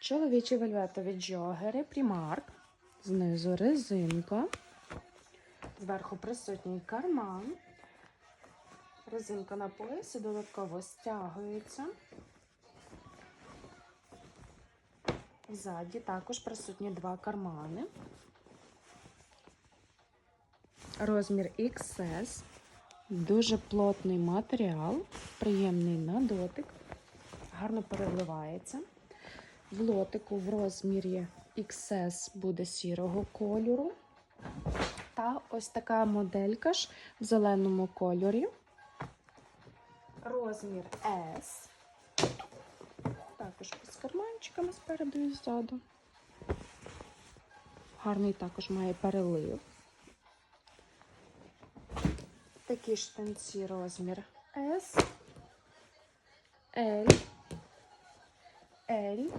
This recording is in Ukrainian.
Чоловічі вельветові джогери Primark. Знизу резинка. Зверху присутній карман. Резинка на поясі додатково стягується. Ззаді також присутні два кармани. Розмір XS. Дуже плотний матеріал, приємний на дотик, гарно переливається. В лотику в розмірі XS буде сірого кольору. Та ось така моделька ж в зеленому кольорі. Розмір S. Також з карманчиками спереду і ззаду. Гарний також має перелив. Такі штанці розмір S, L, L